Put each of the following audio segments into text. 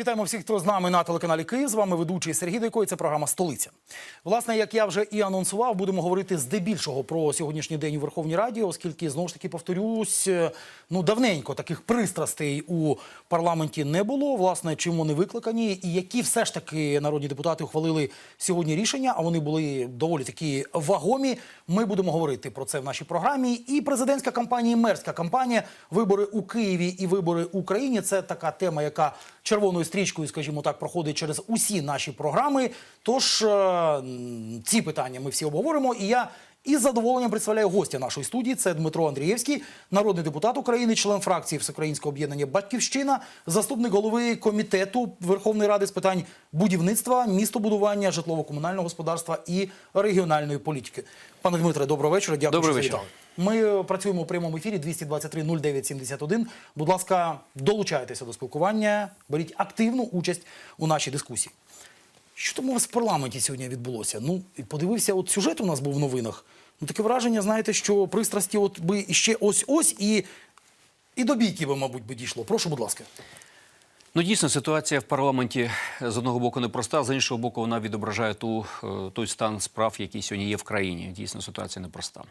Вітаємо всіх, хто з нами на телеканалі Київ. З вами ведучий Сергій Дейко, і це програма Столиця. Власне, як я вже і анонсував, будемо говорити здебільшого про сьогоднішній день у Верховній Раді, оскільки знову ж таки повторюсь, е, ну давненько таких пристрастей у парламенті не було. Власне, чим вони викликані, і які все ж таки народні депутати ухвалили сьогодні рішення. А вони були доволі такі вагомі. Ми будемо говорити про це в нашій програмі. І президентська кампанія, і мерська кампанія, вибори у Києві і вибори в Україні. Це така тема, яка червоною стрічкою, скажімо так, проходить через усі наші програми. Тож е, ці питання ми всі обговоримо. І я із задоволенням представляю гостя нашої студії. Це Дмитро Андрієвський, народний депутат України, член фракції Всеукраїнського об'єднання Батьківщина, заступник голови комітету Верховної Ради з питань будівництва, містобудування, житлово-комунального господарства і регіональної політики. Пане Дмитре, доброго вечора. Дякую, Добрий що завітали. Ми е, працюємо у прямому ефірі 223 09 71. Будь ласка, долучайтеся до спілкування, беріть активну участь у нашій дискусії. Що там у вас в парламенті сьогодні відбулося? Ну, подивився, от сюжет у нас був в новинах. Ну, таке враження, знаєте, що пристрасті от би ще ось-ось і, і до бійки би, мабуть, би дійшло. Прошу, будь ласка. Ну, дійсно, ситуація в парламенті з одного боку непроста, з іншого боку, вона відображає ту, е, той стан справ, який сьогодні є в країні. Дійсно, ситуація непроста.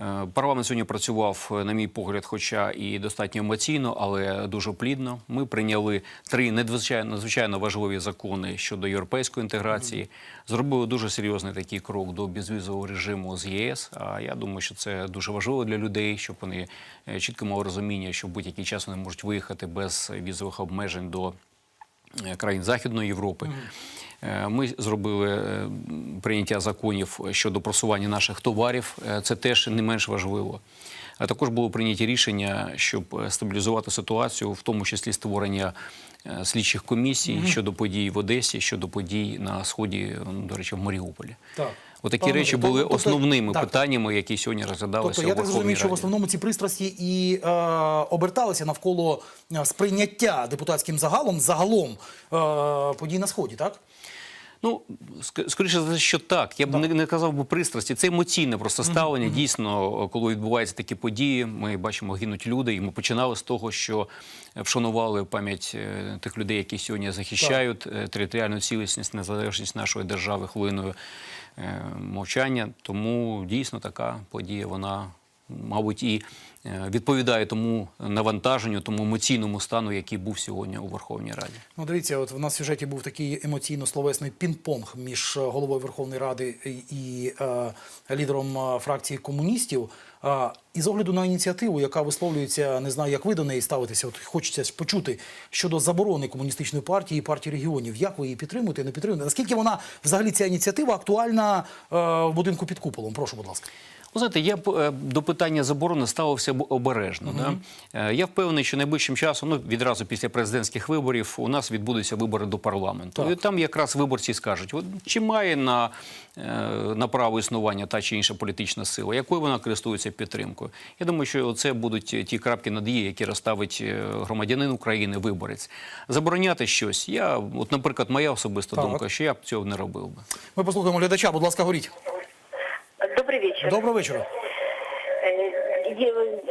Е, Парламент сьогодні працював, е, на мій погляд, хоча і достатньо емоційно, але дуже плідно. Ми прийняли три надзвичайно, надзвичайно важливі закони щодо європейської інтеграції. Зробили дуже серйозний такий крок до безвізового режиму з ЄС. А я думаю, що це дуже важливо для людей, щоб вони е, чітко мали розуміння, що в будь-який час вони можуть виїхати без візових обмежень до країн Західної Європи. Е, Ми зробили е, прийняття законів щодо просування наших товарів. Е, Це теж не менш важливо. А також було прийняті рішення, щоб е, стабілізувати ситуацію, в тому числі створення е, слідчих комісій щодо подій в Одесі, щодо подій на сході, до речі, в Маріуполі. Так. Отакі Пане речі були тобто- основними так. питаннями, які сьогодні розглядалися Тобто я так зрозумів, що в основному ці пристрасті і е, оберталися навколо е, сприйняття депутатським загалом, загалом е, подій на Сході, так? Ну, скоріше за те, що так. Я б не, не казав би пристрасті. Це емоційне просто ставлення. Дійсно, коли відбуваються такі події, ми бачимо, гинуть люди. І ми починали з того, що вшанували пам'ять е, тих людей, які сьогодні захищають е, територіальну цілісність, незалежність нашої держави хвилиною е, мовчання. Тому дійсно така подія, вона, мабуть, і відповідає тому навантаженню, тому емоційному стану, який був сьогодні у Верховній Раді. Ну, дивіться, от в нас в сюжеті був такий емоційно-словесний пінг-понг між е, головою Верховної Ради і, і е, лідером е, фракції комуністів. Е, і з огляду на ініціативу, яка висловлюється, не знаю, як ви до неї ставитеся, от хочеться почути щодо заборони комуністичної партії і партії регіонів. Як ви її підтримуєте, не підтримуєте? Наскільки вона взагалі ця ініціатива актуальна е, в будинку під куполом? Прошу, будь ласка. Ви знаєте, я б е, до питання заборони ставився б обережно. Да? Е, Я впевнений, що найближчим часом, ну відразу після президентських виборів, у нас відбудуться вибори до парламенту. Так. І там якраз виборці скажуть, от, чи має на, е, на право існування та чи інша політична сила, якою вона користується підтримкою. Я думаю, що це будуть ті крапки над «і», які розставить громадянин України, виборець. Забороняти щось. Я, от, наприклад, моя особиста Так. думка, що я б цього не робив би. Ми послухаємо глядача. Будь ласка, говоріть. Добрый вечер. Доброго вечора. Э, е-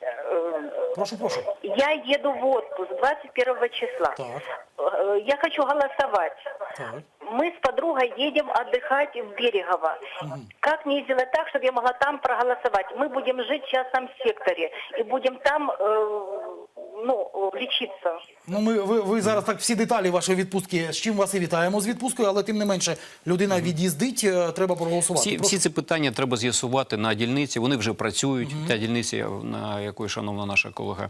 э, Прошу, прошу. Я еду в отпуск 21 числа. Так. Э, Я хочу голосовать. Так. Мы с подругой едем отдыхать в Берегово. Как мне сделать так, чтобы я могла там проголосовать? Мы будем жить в частном секторе и будем там э, ну, лечиться. Ну, ми ви, ви зараз так всі деталі вашої відпустки. З чим вас і вітаємо з відпусткою, але тим не менше людина від'їздить, е, треба проголосувати. Всі, всі ці питання треба з'ясувати на дільниці. Вони вже працюють. Та дільниця, на якої шановна наша колега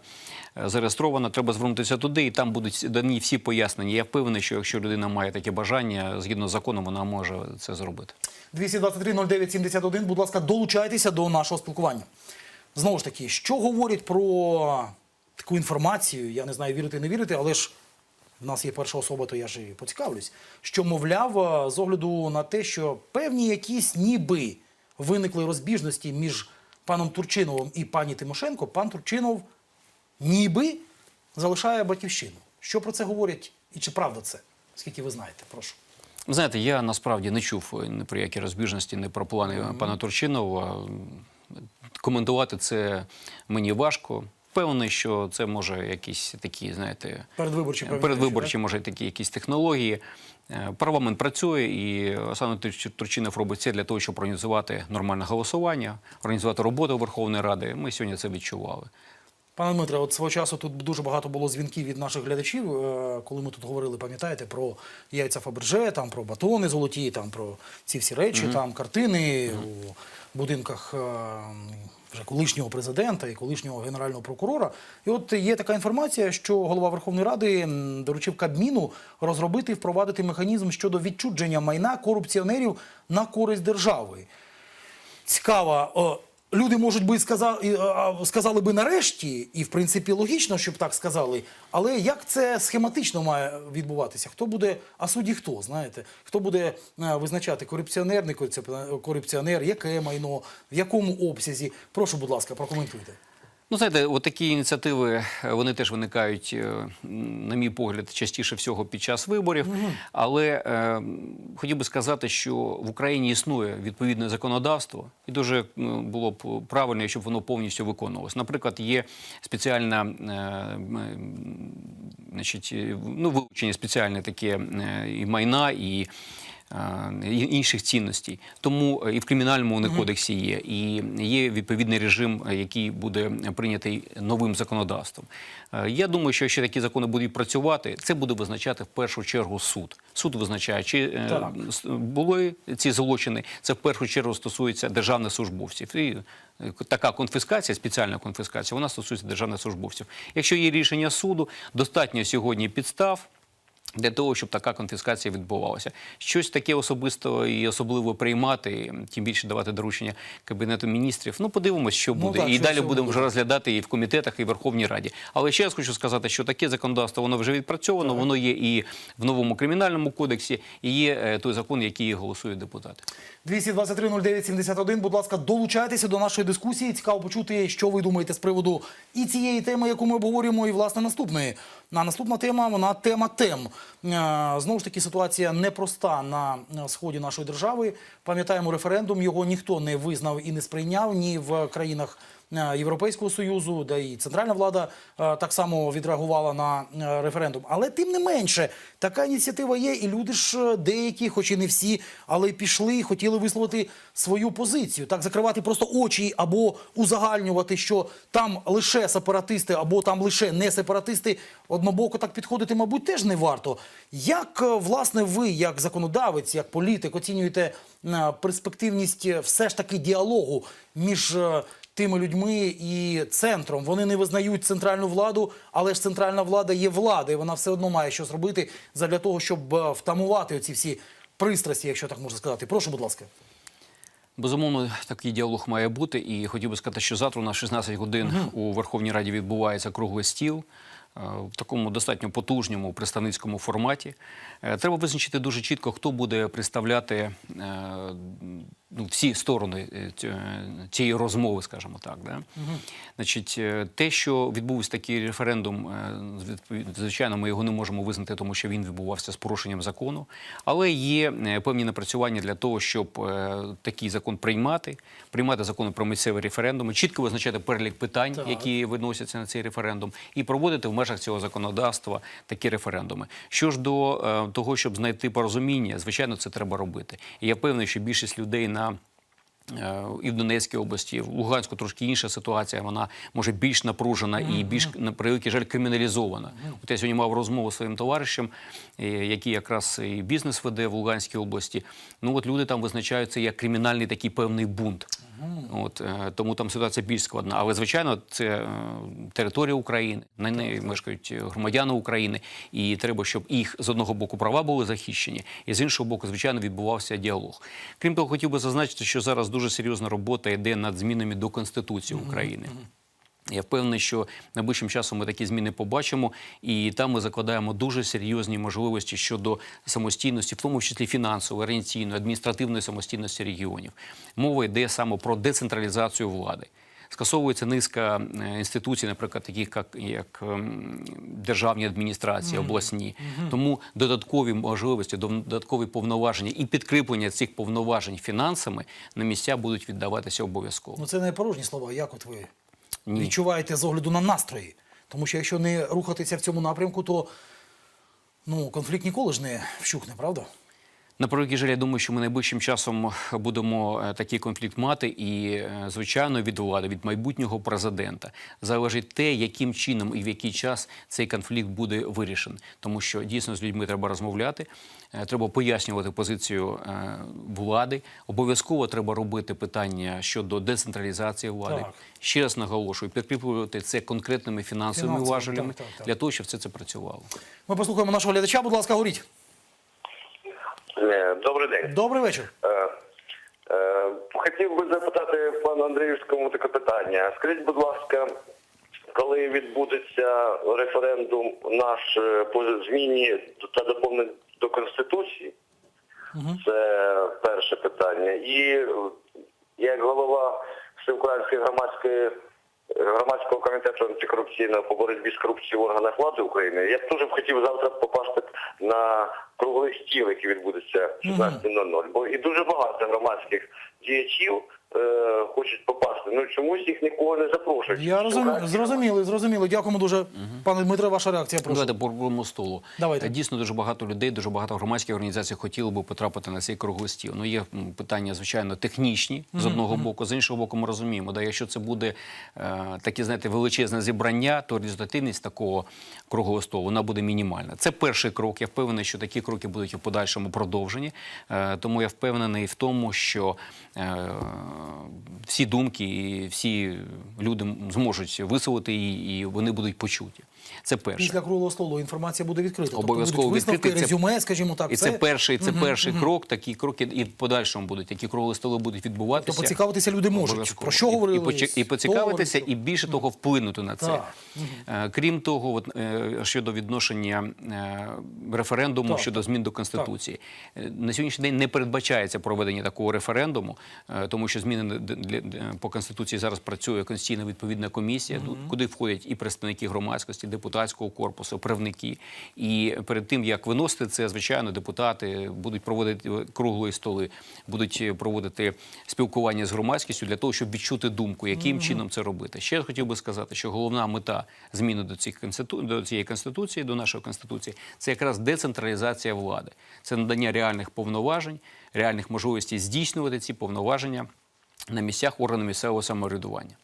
е, зареєстрована, треба звернутися туди, і там будуть дані всі пояснення. Я впевнений, що якщо людина має таке бажання, згідно з законом, вона може це зробити. 223 09 71, будь ласка, долучайтеся до нашого спілкування. Знову ж таки, що говорять про таку інформацію, я не знаю, вірити, не вірити, але ж в нас є перша особа, то я ж і поцікавлюсь, що, мовляв, е, з огляду на те, що певні якісь ніби виникли розбіжності між паном Турчиновим і пані Тимошенко, пан Турчинов ніби залишає батьківщину. Що про це говорять і чи правда це? Скільки ви знаєте, прошу. Знаєте, я насправді не чув е, ні про які розбіжності, ні про плани пана Турчинова. Коментувати це мені важко. Впевнений, що це може якісь такі, знаєте, Передвиборчі передвиборчі, може, такі якісь технології. Е, Парламент працює, і Олександр Тур- Турчинов робить все для того, щоб організувати нормальне голосування, організувати роботу Верховної Ради. Ми сьогодні це відчували. Пане Дмитре, от свого часу тут дуже багато було дзвінків від наших глядачів, е, коли ми тут говорили, пам'ятаєте, про яйця Фаберже, там про батони золоті, там про ці всі речі, там картини у будинках е, вже колишнього президента і колишнього генерального прокурора. І от є така інформація, що голова Верховної Ради доручив Кабміну розробити і впровадити механізм щодо відчудження майна корупціонерів на користь держави. Цікаво. Люди, можуть би сказали, сказали би нарешті, і в принципі логічно, щоб так сказали. Але як це схематично має відбуватися? Хто буде, а судді хто, знаєте? Хто буде е, визначати корупціонер, не корупціонер, корупціонер, яке майно, в якому обсязі? Прошу, будь ласка, прокоментуйте. Ну, знаєте, от такі ініціативи е, вони теж виникають, е, на мій погляд, частіше всього під час виборів. Але е, хотів би сказати, що в Україні існує відповідне законодавство, і дуже ну, було б правильно, щоб воно повністю виконувалось. Наприклад, є спеціальна е, значить, е, ну, вилучення спеціальне таке е, і майна, е, і інших цінностей. Тому е, і в кримінальному вони кодексі є, і є відповідний режим, е, який буде прийнятий новим законодавством. Е, Я думаю, що якщо такі закони будуть працювати, це буде визначати в першу чергу суд. Суд визначає, чи е, Так. були ці злочини. Це в першу чергу стосується державних службовців. І е, така конфіскація, спеціальна конфіскація, вона стосується державних службовців. Якщо є рішення суду, достатньо сьогодні підстав. Для того, щоб така конфіскація відбувалася. Щось таке особисто і особливо приймати, тим більше давати доручення Кабінету міністрів. Ну, подивимось, що Ну, буде. так, і далі будемо буде. вже розглядати і в комітетах, і в Верховній Раді. Але ще раз хочу сказати, що таке законодавство воно вже відпрацьовано, воно є і в новому кримінальному кодексі, і є е, той закон, який голосують депутати. 223-09-71, будь ласка, долучайтеся до нашої дискусії. Цікаво почути, що ви думаєте з приводу і цієї теми, яку ми обговорюємо, і власне наступної. А наступна тема вона тема тем. Е, Знову ж таки, ситуація непроста на е, сході нашої держави. Пам'ятаємо референдум. Його ніхто не визнав і не сприйняв ні в країнах. Е, Європейського союзу, де і центральна влада е, так само відреагувала на е, референдум. Але тим не менше, така ініціатива є, і люди ж деякі, хоч і не всі, але пішли і хотіли висловити свою позицію. Так закривати просто очі або узагальнювати, що там лише сепаратисти, або там лише не сепаратисти. Однобоко так підходити, мабуть, теж не варто. Як власне ви, як законодавець, як політик, оцінюєте перспективність все ж таки діалогу між тими людьми і центром. Вони не визнають центральну владу, але ж центральна влада є влада, і вона все одно має щось робити для того, щоб е, втамувати оці всі пристрасті, якщо так можна сказати. Прошу, будь ласка. Безумовно, такий діалог має бути. І хотів би сказати, що завтра на 16 годин у Верховній Раді відбувається круглий стіл. е, В такому достатньо потужному представницькому форматі Е, треба визначити дуже чітко, хто буде представляти ну, всі сторони е, е, цієї розмови, скажімо так. Да? Значить, е, те, що відбувся такий референдум, звичайно, ми його не можемо визнати, тому що він відбувався з порушенням закону. Але є певні напрацювання для того, щоб такий закон приймати, приймати закони про місцеві референдуми, чітко визначати перелік питань, Так. які виносяться на цей референдум, і проводити в межах цього законодавства такі референдуми. Що ж до того, щоб знайти порозуміння, звичайно, це треба робити. І я певний, що більшість людей на Е, і в Донецькій області, в Луганську трошки інша ситуація. Вона може більш напружена і більш на превеликий жаль криміналізована. От я сьогодні мав розмову зі своїм товаришем, е, який якраз і бізнес веде в Луганській області. Ну от люди там визначаються як кримінальний такий певний бунт. От е, тому там ситуація більш складна. Але звичайно, це е, територія України, на неї мешкають громадяни України, і треба, щоб їх з одного боку права були захищені, і з іншого боку, звичайно, відбувався діалог. Крім того, хотів би зазначити, що зараз дуже серйозна робота йде над змінами до Конституції України. Я впевнений, що найближчим часом ми такі зміни побачимо, і там ми закладаємо дуже серйозні можливості щодо самостійності, в тому числі фінансової, організаційної, адміністративної самостійності регіонів. Мова йде саме про децентралізацію влади. Скасовується низка е, інституцій, наприклад, таких як, як ем, державні адміністрації, обласні. Тому додаткові можливості, додаткові повноваження і підкріплення цих повноважень фінансами на місця будуть віддаватися обов'язково. Ну це не порожні слова. Як от ви? Ні. відчуваєте з огляду на настрої? Тому що якщо не рухатися в цьому напрямку, то ну, конфлікт ніколи ж не вщухне, правда? На превеликий жаль, я думаю, що ми найближчим часом будемо е, такий конфлікт мати, і е, звичайно від влади, від майбутнього президента залежить те, яким чином і в який час цей конфлікт буде вирішений. Тому що дійсно з людьми треба розмовляти, е, треба пояснювати позицію е, влади. Обов'язково треба робити питання щодо децентралізації влади. Так. Ще раз наголошую, підкріплювати це конкретними фінансовими Фінансово, важелями так, так, так. для того, щоб все це працювало. Ми послухаємо нашого глядача, будь ласка, говоріть. Е, Добрий день. Добрий вечір. Е, е, Хотів би запитати пана Андріївському таке питання. Скажіть, будь ласка, коли відбудеться референдум наш по зміні та доповнень до Конституції? Це перше питання. І як голова Всеукраїнської громадської громадського комітету антикорупційного по боротьбі з корупцією в органах влади України, я б дуже б хотів завтра попасти на круглий стіл, який відбудеться в 16.00. Бо і дуже багато громадських діячів е, хочуть попасти. Ну чомусь їх нікого не запрошують. Я розумію, зрозуміло, зрозуміло. Дякуємо дуже. Пане Дмитре, ваша реакція, прошу. Давайте по столу. Давайте. Е, Дійсно, дуже багато людей, дуже багато громадських організацій хотіли би потрапити на цей круглий стіл. Ну, є питання, звичайно, технічні з одного боку, з іншого боку, ми розуміємо, да, якщо це буде е, таке, знаєте, величезне зібрання, то результативність такого круглого столу вона буде мінімальна. Це перший крок. Я впевнений, що такі кроки будуть у подальшому продовжені. Е, тому я впевнений в тому, що е, всі думки і всі люди зможуть висловити її, і вони будуть почуті. Це перше. Після круглого столу інформація буде відкрита. Обов'язково тобто висновки, відкрити. Це- резюме, скажімо так. І це, перший, це перший крок, такі кроки і в подальшому будуть. Такі круглі столи будуть відбуватися. То поцікавитися люди можуть. Обов'язково. Про що І- говорили? І, поче- і поцікавитися, і більше того, вплинути на це. Так. Е, Крім того, от, е, щодо відношення е, референдуму Так. щодо змін до Конституції. Е, На сьогоднішній день не передбачається проведення такого референдуму, тому що зміни по Конституції зараз працює Конституційна відповідна комісія, ду- куди входять і представники громадськості, депутатського корпусу, правники. І перед тим, як виносити це, звичайно, депутати будуть проводити круглої столи, будуть проводити спілкування з громадськістю для того, щоб відчути думку, яким чином це робити. Ще хотів би сказати, що головна мета зміни до, цих конститу... до цієї конституції, до нашої конституції, це якраз децентралізація влади, це надання реальних повноважень, реальних можливостей здійснювати ці повноваження на місцях органів місцевого самоврядування.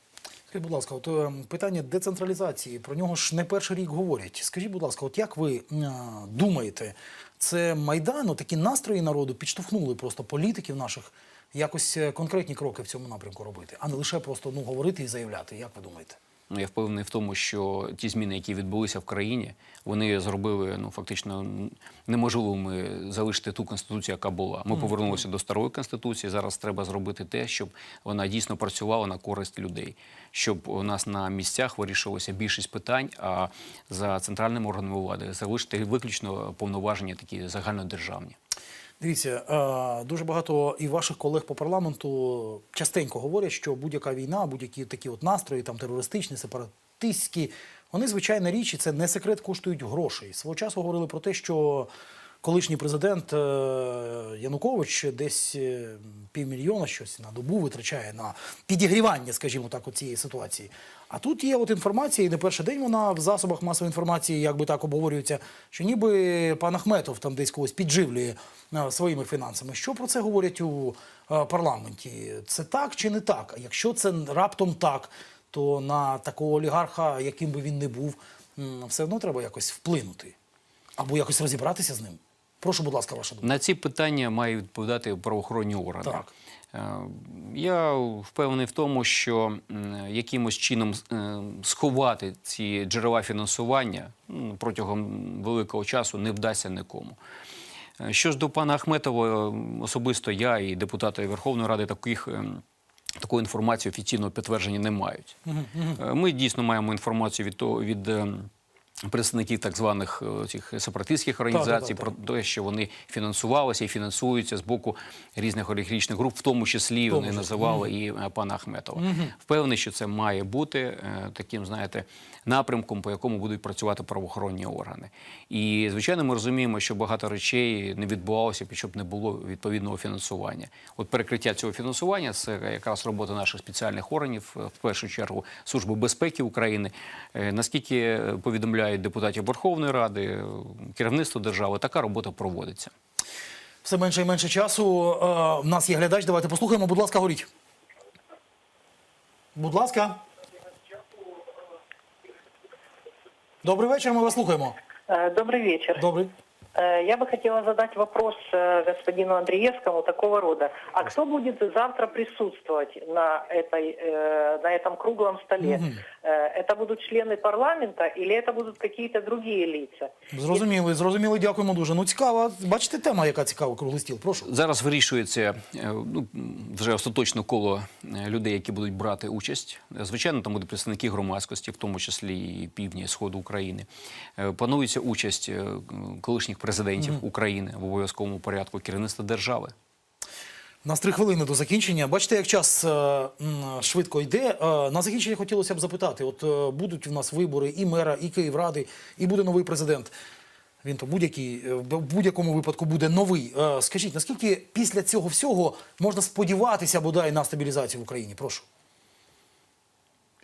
Скажіть, будь ласка, от е, питання децентралізації, про нього ж не перший рік говорять. Скажіть, будь ласка, от як ви е, думаєте, це Майдану, такі настрої народу підштовхнули просто політиків наших якось е, конкретні кроки в цьому напрямку робити, а не лише просто ну, говорити і заявляти. Як ви думаєте? Ну, я впевнений в тому, що ті зміни, які відбулися в країні, вони зробили ну фактично неможливими залишити ту конституцію, яка була. Ми повернулися до старої конституції. Зараз треба зробити те, щоб вона дійсно працювала на користь людей, щоб у нас на місцях вирішилося більшість питань. А за центральними органами влади залишити виключно повноваження такі загальнодержавні. Дивіться, е, дуже багато і ваших колег по парламенту частенько говорять, що будь-яка війна, будь-які такі от настрої, там терористичні, сепаратистські, вони звичайна річ, і це не секрет, коштують грошей. Свого часу говорили про те, що колишній президент е, Янукович десь е, півмільйона щось на добу витрачає на підігрівання, скажімо так, от цієї ситуації. А тут є от інформація, і не перший день вона в засобах масової інформації, якби так обговорюється, що ніби пан Ахметов там десь когось підживлює е, своїми фінансами. Що про це говорять у парламенті? Це так чи не так? А якщо це раптом так, то на такого олігарха, яким би він не був, все одно треба якось вплинути або якось розібратися з ним. Прошу, будь ласка, ваша думка. На ці питання мають відповідати правоохоронні органи. Так. Е, Я впевнений в тому, що якимось чином е, сховати ці джерела фінансування протягом великого часу не вдасться нікому. Е, Що ж до пана Ахметова, особисто я і депутати Верховної Ради таких. ем, Такої інформації офіційного підтвердження не мають. Ми дійсно маємо інформацію від того від ем, представників так званих е, цих сепаратистських організацій про те, що вони фінансувалися і фінансуються з боку різних олігархічних груп, в тому числі вони називали і е, пана Ахметова. Впевнений, що це має бути е, таким, знаєте, напрямком, по якому будуть працювати правоохоронні органи. І звичайно, ми розуміємо, що багато речей не відбувалося, щоб не було відповідного фінансування. От перекриття цього фінансування це якраз робота наших спеціальних органів, в першу чергу Служби безпеки України. Наскільки е, повідомляють депутатів Верховної Ради, е, керівництво держави, така робота проводиться. Все менше і менше часу. Е, У нас є глядач. Давайте послухаємо. Будь ласка, горіть. Будь ласка. Добрий вечір. Ми вас слухаємо. Добрий вечір. Добрий. Э, Я бы хотела задать вопрос э, господину Андреевскому такого рода. А кто будет завтра присутствовать на, этой, э, на этом круглом столе? Э, Это будут члены парламента или это будут какие-то другие лица? Зрозуміли, зрозуміли. Дякуємо дуже. Ну цікава. Бачите, тема, яка цікава, круглий стіл. Прошу. Зараз вирішується е, ну, вже остаточне коло е, людей, які будуть брати участь. Е, Звичайно, там будуть представники громадськості, в тому числі і півдня і сходу України. Е, Планується участь е, колишніх президентів України в обов'язковому порядку керівництва держави. У нас три хвилини до закінчення. Бачите, як час е, швидко йде. Е, на закінчення хотілося б запитати: от е, будуть в нас вибори і мера, і Київради, і буде новий президент. Він то будь-який в будь-якому випадку буде новий. Скажіть, наскільки після цього всього можна сподіватися бодай на стабілізацію в Україні? Прошу.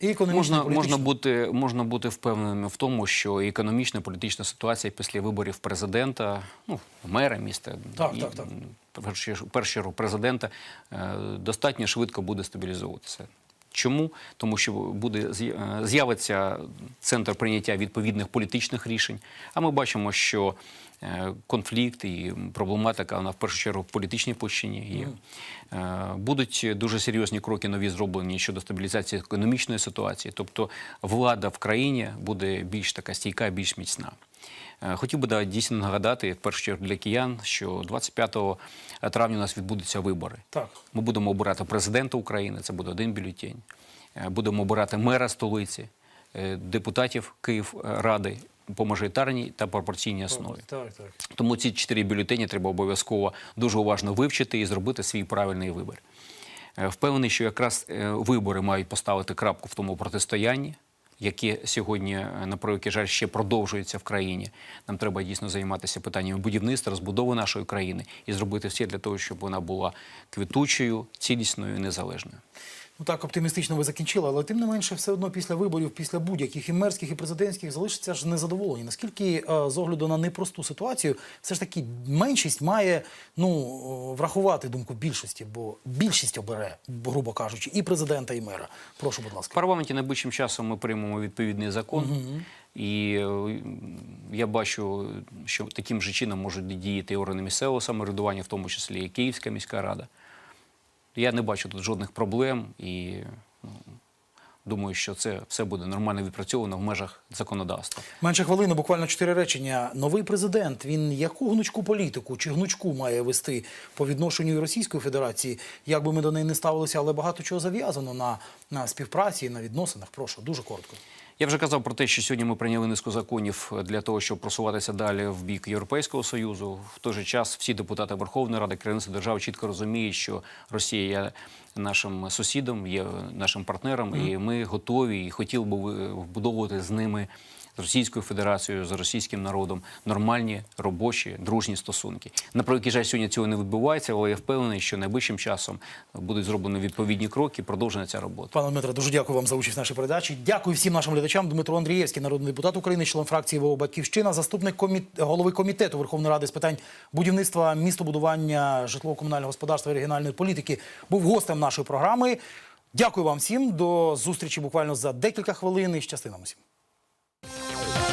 І Можна, можна, бути, можна бути впевненими в тому, що економічна, політична ситуація після виборів президента, ну, мера міста, Так, і, так, так. першу чергу президента, е, достатньо швидко буде стабілізовуватися. Чому? Тому що буде е, з'явиться центр прийняття відповідних політичних рішень. А ми бачимо, що конфлікт і проблематика вона в першу чергу в політичній площині є. Е, Будуть дуже серйозні кроки нові зроблені щодо стабілізації економічної ситуації. Тобто влада в країні буде більш така стійка, більш міцна. Е, Хотів би да, дійсно нагадати, в першу чергу для киян, що 25 травня у нас відбудуться вибори. Так. Ми будемо обирати президента України, це буде один бюлетень. Е, Будемо обирати мера столиці, е, депутатів Київради по мажоритарній та пропорційній основі. Так, так. Тому ці чотири бюлетені треба обов'язково дуже уважно вивчити і зробити свій правильний вибір. Е, Впевнений, що якраз е, вибори мають поставити крапку в тому протистоянні, яке сьогодні, е, на превеликий жаль, ще продовжується в країні. Нам треба дійсно займатися питаннями будівництва, розбудови нашої країни і зробити все для того, щоб вона була квітучою, цілісною і незалежною. Ну так оптимістично ви закінчили, але тим не менше, все одно після виборів, після будь-яких і мерських, і президентських залишиться ж незадоволені. Наскільки е, з огляду на непросту ситуацію, все ж таки меншість має ну врахувати думку більшості, бо більшість обере, грубо кажучи, і президента, і мера. Прошу, будь В ласка. парламенті найближчим часом ми приймемо відповідний закон. І е, я бачу, що таким же чином можуть діяти органи місцевого самоврядування, в тому числі і Київська міська рада. Я не бачу тут жодних проблем і ну, думаю, що це все буде нормально відпрацьовано в межах законодавства. Менше хвилини, буквально чотири речення. Новий президент. Він яку гнучку політику чи гнучку має вести по відношенню Російської Федерації? Як би ми до неї не ставилися, але багато чого зав'язано на, на співпраці, на відносинах. Прошу, дуже коротко. Я вже казав про те, що сьогодні ми прийняли низку законів для того, щоб просуватися далі в бік Європейського союзу. В той же час всі депутати Верховної Ради, керівництва держави чітко розуміють, що Росія є нашим сусідом, є нашим партнером, і ми готові і хотіли би вбудовувати з ними. З Російською Федерацією, з російським народом нормальні, робочі, дружні стосунки. На превеликий жаль, сьогодні цього не відбувається, але я впевнений, що найближчим часом будуть зроблені відповідні кроки, продовжена ця робота. Пане Дмитре, дуже дякую вам за участь в нашій передачі. Дякую всім нашим глядачам. Дмитро Андрієвський, народний депутат України, член фракції ВО Батьківщина, заступник комі... голови комітету Верховної Ради з питань будівництва, містобудування, житлово-комунального господарства і регіональної політики, був гостем нашої програми. Дякую вам всім. До зустрічі буквально за декілька хвилин. І щасти нам Música